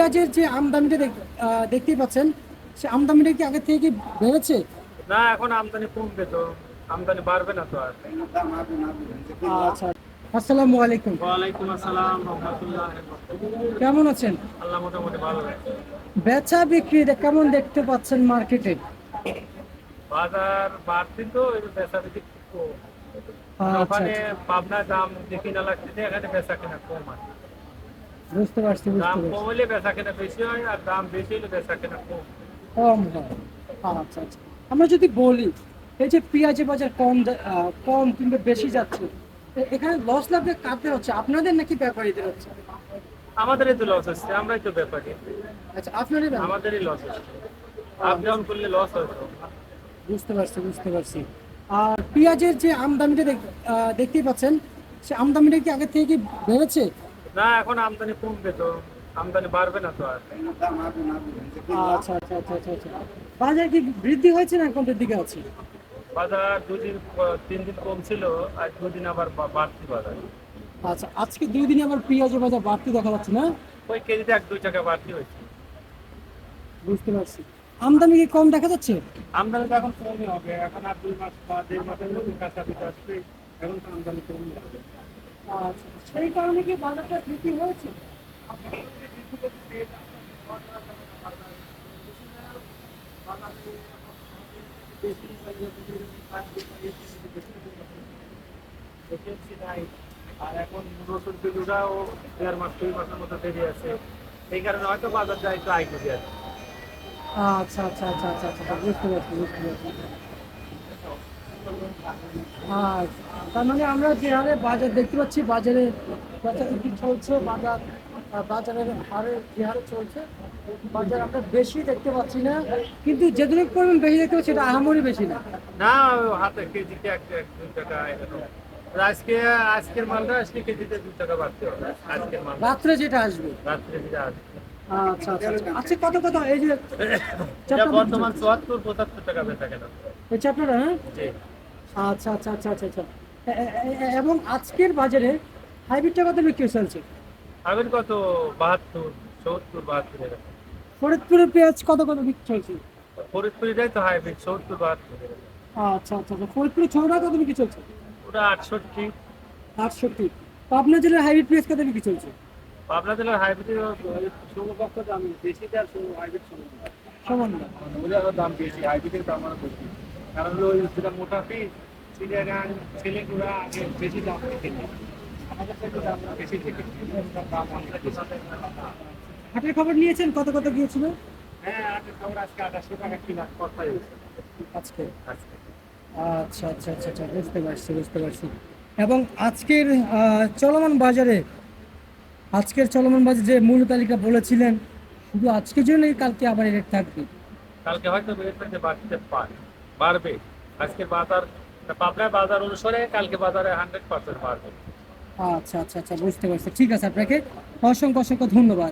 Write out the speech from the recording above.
পেঁয়াজের যে আমদানিটা দেখ- দেখতেই পাচ্ছেন সে আমদানিটা কি আগে থেকে কি বেড়েছে? না এখন আমদানি কমবে তো আমদানি বাড়বে না তো আর। আচ্ছা আসসালামু আলাইকুম। ওয়ালাইকুম আসসালাম রহমতুল্লাহ কেমন আছেন? আল্লাহ মোটামুটি ভালো লাগছে বেচা বিক্রি কেমন দেখতে পাচ্ছেন মার্কেটে? বাজার বাড়তি তো এই বেচা বিক্রি আচ্ছা ওখানে আচ্ছা। পাবনার দাম দেখি না লাগতেছে এখানে বেচা কেনা কম আছে। বুঝতে পারছি দাম বুঝতে কম হলে বেচা কেনা বেশি হয় আর দাম বেশি হলে বেচা কেনা কম। কম হয়। আচ্ছা আচ্ছা। আমরা যদি বলি এই যে পেঁয়াজের বাজার কম কম কিংবা বেশি যাচ্ছে এখানে লস লাভে কাটতে হচ্ছে আপনাদের নাকি ব্যাপারীদের হচ্ছে? আমাদেরই তো লস হচ্ছে আমরাই তো ব্যাপারী। আচ্ছা আপনারই। আমাদেরই লস হচ্ছে। আপ ডাউন করলে লস হয় বুঝতে পারছি বুঝতে পারছি। আর পেঁয়াজের যে আমদানিটা দেখ- দেখতেই পাচ্ছেন সে আমদানিটা কি আগে থেকে কি বেড়েছে? না এখন আমদানি কমবে তো আমদানি বাড়বে না তো আর। আচ্ছা আচ্ছা আচ্ছা আচ্ছা আচ্ছা। বাজার কি বৃদ্ধি হয়েছে না কমতে দিকে আছে বাজার দুদিন তিন দিন কম ছিল আর দুদিন আবার বাড়তি বাজার। আচ্ছা আজকে দুই দিনে আবার পেঁয়াজের বাজার বাড়তি দেখা যাচ্ছে না? ওই কেজিতে এক দুই টাকা বাড়তি হয়েছে। বুঝতে পারছি। আমদানি কি কম দেখা যাচ্ছে? আমদানি তো এখন কমই হবে এখন আর দুই মাস বা দেড় মাসের মধ্যে কাঁচা কাছাকাছি আসবে এখন তো আমদানি কমই হবে। সেই কারণে কি বাজারটা বৃদ্ধি হয়েছে। আর এখন রসুন দেড় মাস দুই মাসের মতো দেরি আছে। এই কারণে হয়তো বাজার যায় একটু আই করে আছে আচ্ছা আচ্ছা আচ্ছা আচ্ছা আচ্ছা বুঝতে পারছি বুঝতে পারছি। আচ্ছা তার মানে আমরা যে হারে বাজার দেখতে পাচ্ছি বাজারে বেচা বিক্রি চলছে বাজার বাজারের হারে যে হারে চলছে বাজার আমরা বেশি দেখতে পাচ্ছি না। কিন্তু যেটুকু পরিমাণ বেশি দেখতে পাচ্ছি এটা আহামরি বেশি না। না হাতে কেজিতে এক টাকা আজকে আজকের মালটা আজকে কেজিতে দুই টাকা বাড়তে হবে আজকের মাল রাত্রে যেটা আসবে। রাত্রে যেটা আসবে। আচ্ছা আচ্ছা আচ্ছা। আচ্ছা কত কত? এই যে বর্তমান চুয়াত্তর পঁচাত্তর টাকা বেচা কেনা। এই চাপটা হ্যাঁ? জি। আচ্ছা আচ্ছা আচ্ছা আচ্ছা আচ্ছা। এবং আজকের বাজারে হাইব্রিডটা কত বিক্রি চলছে? আগের কত? বাহাত্তর সত্তর বাহাত্তর ফরিদপুরের পেঁয়াজ কত কত বিক্রি চলছে? ফরিদপুরিটাই তো হাইব্রিড সত্তর বাহাত্তর আচ্ছা আচ্ছা আচ্ছা। ফরিদপুরে ছটা কত বিক্রি চলছে? ওটা আটষট্টি। আটষট্টি। পাবনা জেলার হাইব্রিড পেঁয়াজ কত বিক্রি চলছে? পাবনা জেলার হাইব্রিড সমকক্ষ দাম বেশি দেয় হাইব্রিড সমান না দাম বেশি হাইব্রিডের দাম আরও বেশি। কারণ হলো যেটা মোটা পিস চিড়িয়াখান ছেলেগুলা আগে বেশি দাম দেখে আমাদের থেকে দাম বেশি দেখে দাম অনেক বেশি। হাটের খবর নিয়েছেন? কত কত গিয়েছিল? হ্যাঁ আজকে খবর আজকে আঠাশশো টাকা কিনা কথা আজকে? আজকে। আচ্ছা আচ্ছা আচ্ছা আচ্ছা বুঝতে পারছি বুঝতে পারছি। এবং আজকের চলমান বাজারে আজকের চলমান বাজারে যে মূল্য তালিকা বলেছিলেন শুধু আজকের জন্যই কালকে আবার রেট থাকবে? কালকে হয়তো রেট থেকে বাড়তে পারে। বাড়বে। আজকে বাজার পাবনার বাজার অনুসারে কালকে বাজারে হান্ড্রেড পার্সেন্ট বাড়বে। আচ্ছা আচ্ছা আচ্ছা বুঝতে পারছি। ঠিক আছে আপনাকে অসংখ্য অসংখ্য ধন্যবাদ।